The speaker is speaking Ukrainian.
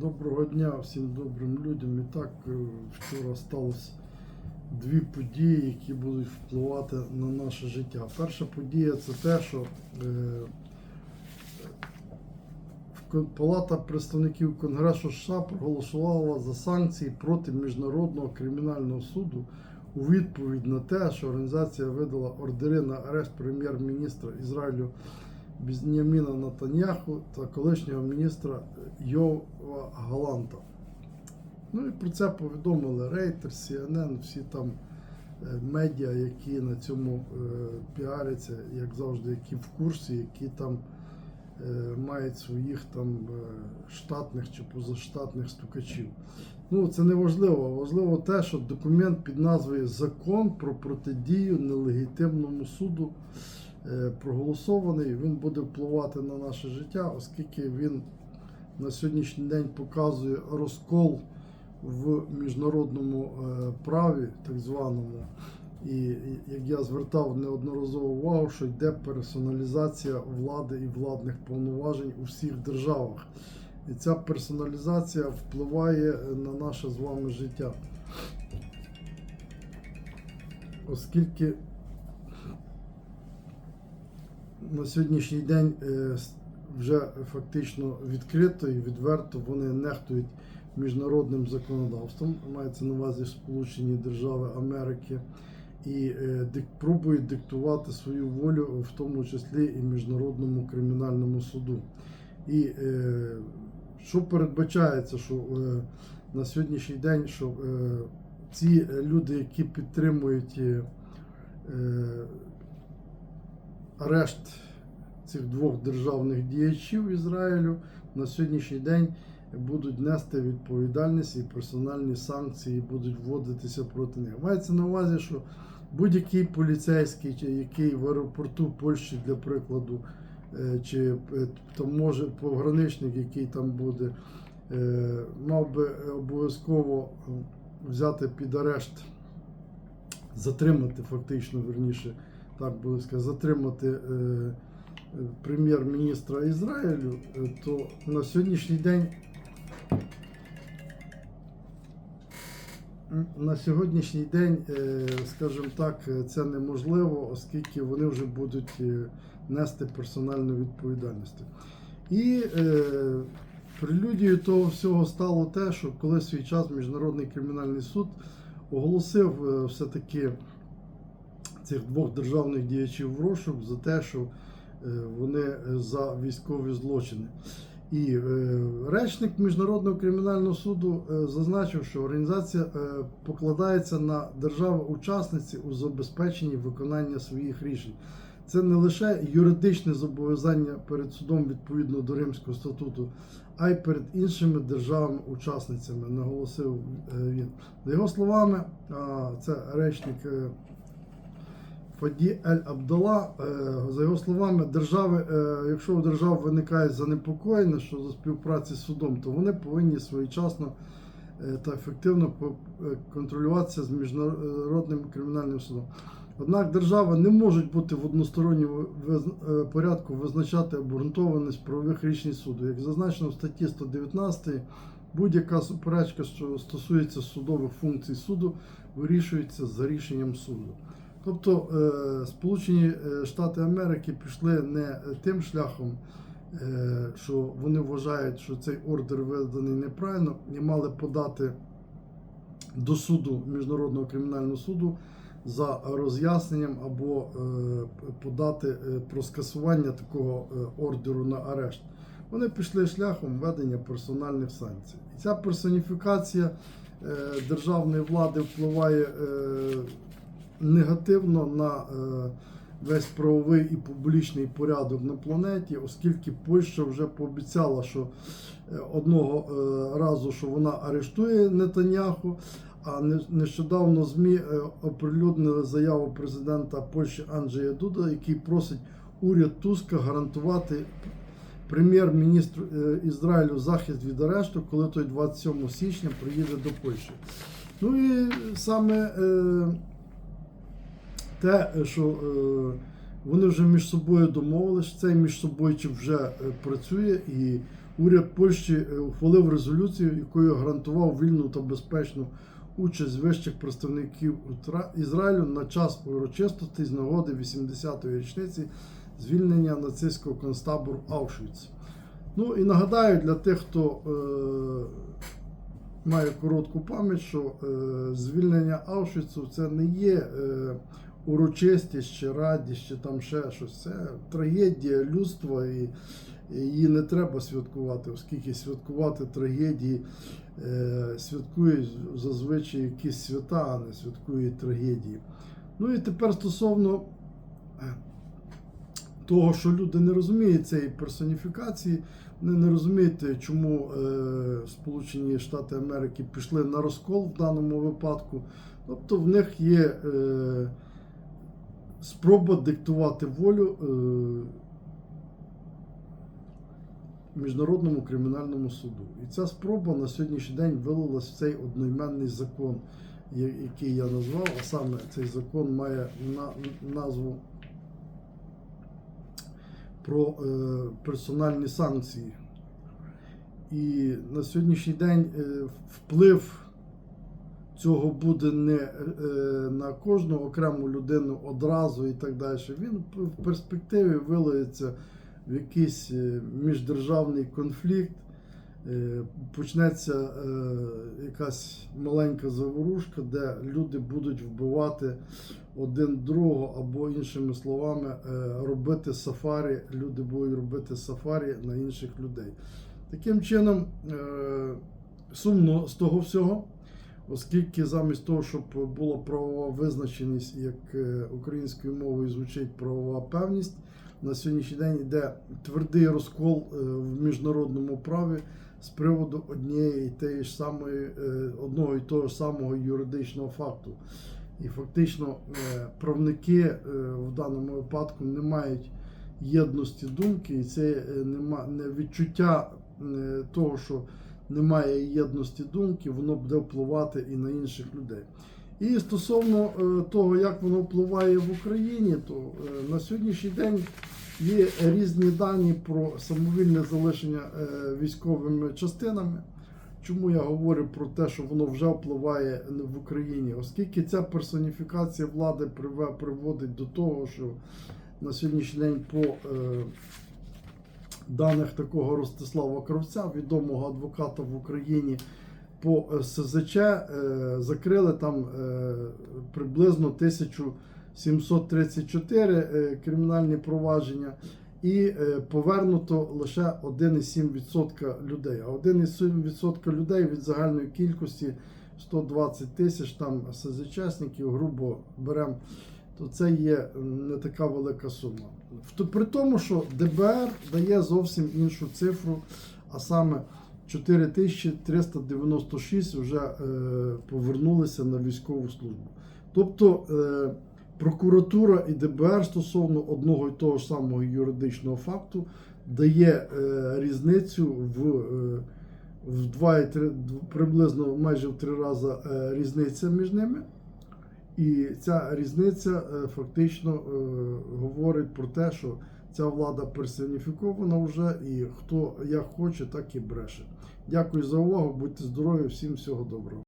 Доброго дня всім добрим людям. І так е, вчора сталося дві події, які будуть впливати на наше життя. Перша подія це те, що е, Палата представників Конгресу США проголосувала за санкції проти Міжнародного кримінального суду у відповідь на те, що організація видала ордери на арешт прем'єр-міністра Ізраїлю Бізніаміна Натаньяху та колишнього міністра Йова Галанта. Ну і про це повідомили Reuters, CNN, всі там е, медіа, які на цьому е, піаряться, як завжди, які в курсі, які там е, мають своїх там штатних чи позаштатних стукачів. Ну, це не важливо. Важливо те, що документ під назвою Закон про протидію нелегітимному суду проголосований. Він буде впливати на наше життя, оскільки він на сьогоднішній день показує розкол в міжнародному е, праві, так званому. І як я звертав неодноразово увагу, що йде персоналізація влади і владних повноважень у всіх державах. І ця персоналізація впливає е, на наше з вами життя. Оскільки на сьогоднішній день е, вже фактично відкрито і відверто вони нехтують міжнародним законодавством, мається на увазі Сполучені Держави Америки, і е, пробують диктувати свою волю, в тому числі і Міжнародному кримінальному суду. І е, що передбачається, що на сьогоднішній день, що ці люди, які підтримують арешт цих двох державних діячів Ізраїлю на сьогоднішній день будуть нести відповідальність і персональні санкції будуть вводитися проти них. Мається на увазі, що будь-який поліцейський, який в аеропорту Польщі, для прикладу, е, чи е, там може пограничник, який там буде, е, мав би обов'язково взяти під арешт, затримати фактично, верніше, так буде сказати, затримати е, прем'єр-міністра Ізраїлю, е, то на сьогоднішній день на сьогоднішній день, е, скажімо так, це неможливо, оскільки вони вже будуть нести персональну відповідальність. І прелюдією того всього стало те, що коли свій час Міжнародний кримінальний суд оголосив все-таки цих двох державних діячів в розшук за те, що е, вони е, за військові злочини. І е, речник Міжнародного кримінального суду зазначив, що організація покладається на держави-учасниці у забезпеченні виконання своїх рішень. Це не лише юридичне зобов'язання перед судом відповідно до Римського статуту, а й перед іншими державами-учасницями, наголосив він. За його словами, це речник Фаді Ель Абдала, е, за його словами, держави, е, якщо у держав виникає занепокоєння щодо співпраці з судом, то вони повинні своєчасно е, та ефективно контролюватися з міжнародним кримінальним судом. Однак держави не можуть бути в односторонньому порядку визначати обґрунтованість правових рішень суду. Як зазначено в статті 119, будь-яка суперечка, що стосується судових функцій суду, вирішується за рішенням суду. Тобто е, Сполучені е, Штати Америки пішли не тим шляхом, е, що вони вважають, що цей ордер виданий неправильно, і мали подати до суду Міжнародного кримінального суду за роз'ясненням або подати про скасування такого ордеру на арешт. Вони пішли шляхом введення персональних санкцій. І ця персоніфікація державної влади впливає негативно на е, весь правовий і публічний порядок на планеті, оскільки Польща вже пообіцяла, що е, одного е, разу, що вона арештує Нетаняху. А нещодавно ЗМІ оприлюднили заяву президента Польщі Анджея Дуда, який просить уряд Туска гарантувати прем'єр-міністру Ізраїлю захист від арешту, коли той 27 січня приїде до Польщі. Ну і саме те, що е, вони вже між собою домовились, цей між собою вже е, працює, і уряд Польщі е, ухвалив резолюцію, якою гарантував вільну та безпечну участь вищих представників Ізраїлю на час урочистостей з нагоди 80-ї річниці звільнення нацистського концтабору Аушвіц. Ну і нагадаю для тих, хто е, має коротку пам'ять, що е, звільнення Аушвіцу це не є е, урочистість чи радість, чи там ще щось. Це трагедія людства, і, її не треба святкувати, оскільки святкувати трагедії е, святкують зазвичай якісь свята, а не святкують трагедії. Ну і тепер стосовно е, того, що люди не розуміють цієї персоніфікації, вони не розуміють, чому е, Сполучені Штати Америки пішли на розкол в даному випадку. Тобто в них є е, спроба диктувати волю е, Міжнародному кримінальному суду. І ця спроба на сьогоднішній день вилилась в цей одноіменний закон, який я назвав, а саме цей закон має назву про е, персональні санкції. І на сьогоднішній день е, вплив цього буде не е, на кожну окрему людину одразу і так далі. Він в перспективі вилиється в якийсь е, міждержавний конфлікт. Е, Почнеться якась маленька заворушка, де люди будуть вбивати один другого, або іншими словами, робити сафарі. Люди будуть робити сафарі на інших людей. Таким чином, сумно з того всього, оскільки замість того, щоб була правова визначеність, як е, українською мовою звучить правова певність, на сьогоднішній день йде твердий розкол е, в міжнародному праві з приводу однієї тієї ж самої, е, одного і того ж самого юридичного факту. І фактично правники в даному випадку не мають єдності думки, і це нема не відчуття того, що немає єдності думки, воно буде впливати і на інших людей. І стосовно е, того, як воно впливає в Україні, то е, на сьогоднішній день є різні дані про самовільне залишення е, військовими частинами. Чому я говорю про те, що воно вже впливає в Україні? Оскільки ця персоніфікація влади приводить до того, що на сьогоднішній день по даних такого Ростислава Кравця, відомого адвоката в Україні, по е, СЗЧ е, закрили там е, приблизно 1734 е, кримінальні провадження. І повернуто лише 1,7% людей. А 1,7% людей від загальної кількості 120 тисяч там СЗЧСників, грубо беремо, то це є не така велика сума. При тому, що ДБР дає зовсім іншу цифру, а саме 4396 вже е, повернулися на військову службу. Тобто е, прокуратура і ДБР стосовно одного і того ж самого юридичного факту дає е, різницю в, в 2 і 3, приблизно майже в три рази різниця між ними. І ця різниця е, фактично е, говорить про те, що ця влада персоніфікована вже, і хто як хоче, так і бреше. Дякую за увагу. Будьте здорові, всім всього доброго.